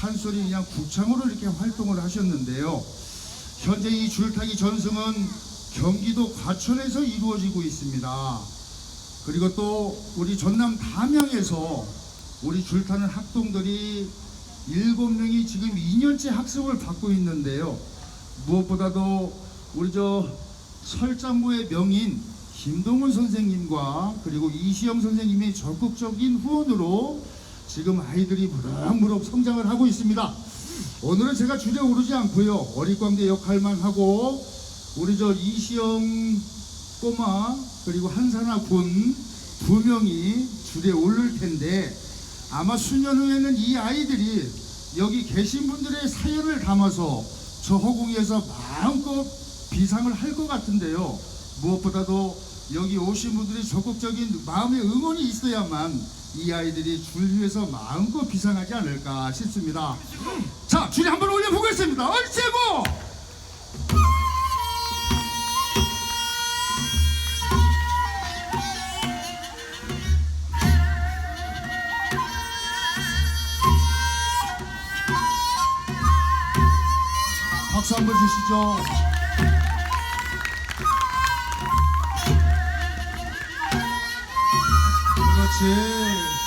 판소리 그냥 구창으로 이렇게 활동을 하셨는데요. 현재 이 줄타기 전승은 경기도 과천에서 이루어지고 있습니다. 그리고 또 우리 전남 담양에서 우리 줄타는 학동들이 일곱 명이 지금 2년째 학습을 받고 있는데요. 무엇보다도 우리 저 설장부의 명인 김동훈 선생님과 그리고 이시영 선생님의 적극적인 후원으로 지금 아이들이 무럭무럭 성장을 하고 있습니다. 오늘은 제가 주제 오르지 않고요. 어릿광대 역할만 하고 우리 저 이시영 꼬마 그리고 한산아 군 두 명이 주제에 오를 텐데 아마 수년 후에는 이 아이들이 여기 계신 분들의 사연을 담아서 저 허공에서 마음껏 비상을 할 것 같은데요. 무엇보다도 여기 오신 분들이 적극적인 마음의 응원이 있어야만 이 아이들이 줄 위에서 마음껏 비상하지 않을까 싶습니다. 자, 줄이 한번 올려보겠습니다. 얼씨구! 박수 한번 주시죠. 그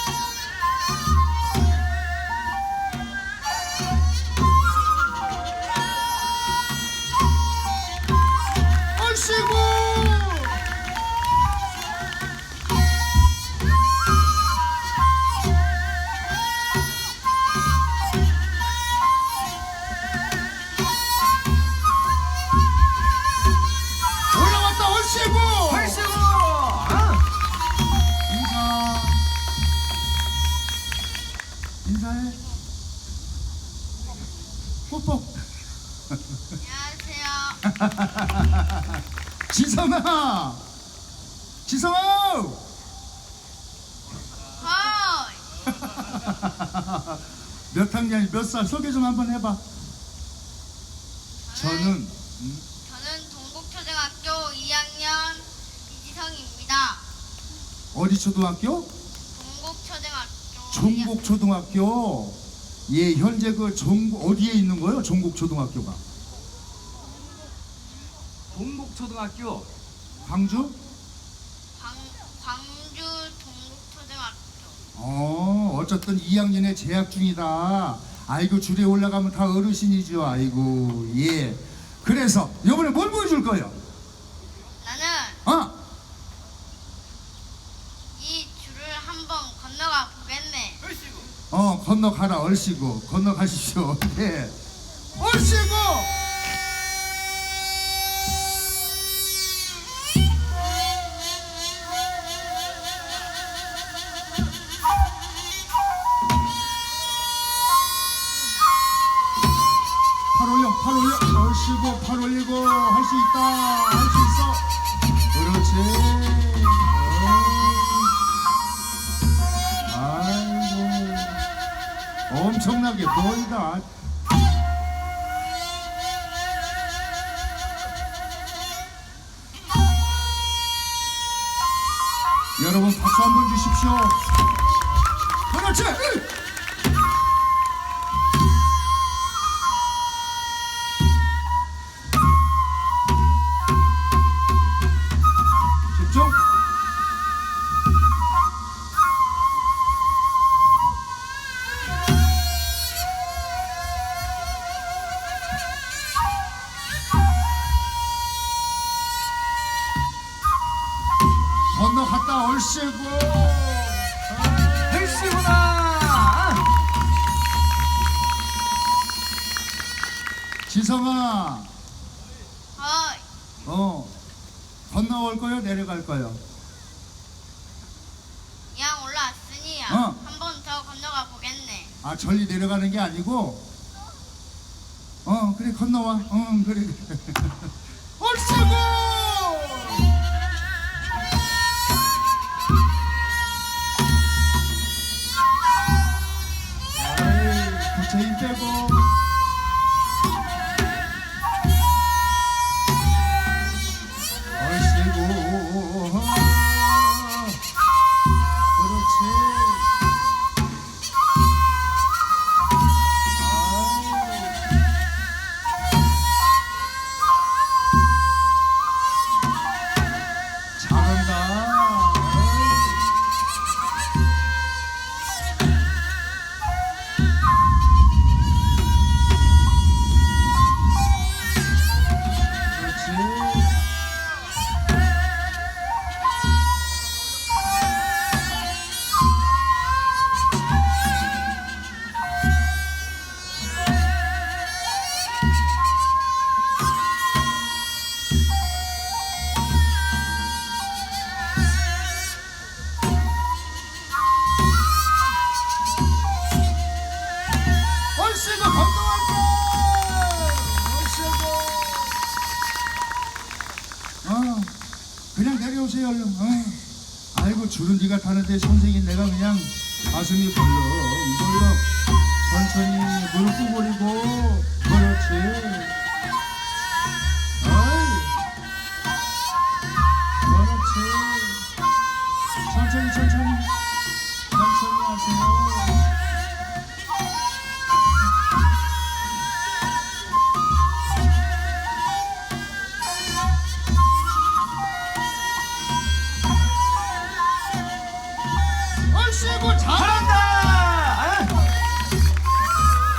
뽀뽀. 안녕하세요. 지성아! 지성아! 허이. 몇 학년, 몇 살 소개 좀 한번 해봐. 저는 저는 동국초등학교 2학년 이지성입니다. 어디 초등학교? 동국초등학교. 종곡초등학교. 예, 현재 그 종, 어디에 있는 거예요? 종곡초등학교가. 동북초등학교 광주? 광, 광주 동국초등학교. 어, 어쨌든 2학년에 재학 중이다. 아이고, 줄에 올라가면 다 어르신이죠. 아이고, 예. 그래서, 이번에 뭘 보여줄 거예요? 나는 아! 이 줄을 한번 건너가 보겠네. 어, 건너가라, 얼씨구. 건너 가십시오. 예. 얼씨구! 팔 올려, 팔 올려. 얼씨구, 팔 올리고. 할 수 있다. 할 수 있어. 그렇지. 엄청나게 보인다. 여러분 박수 한 번 주십시오. 그렇지. 너 갔다 얼씨구. 팔씨구나! 지성아, 허이. 어 건너올 거요, 내려갈 거요? 그냥 올라왔으니 어. 한 번 더 건너가 보겠네. 아 절리 내려가는 게 아니고, 어 그래 건너와, 응 그래. 그래. 얼씨구. 보세요 얼른 어. 아이고 주름 지가 타는데 선생님 내가 그냥 가슴이 벌렁벌렁. 천천히 무릎 구부리고 그렇지.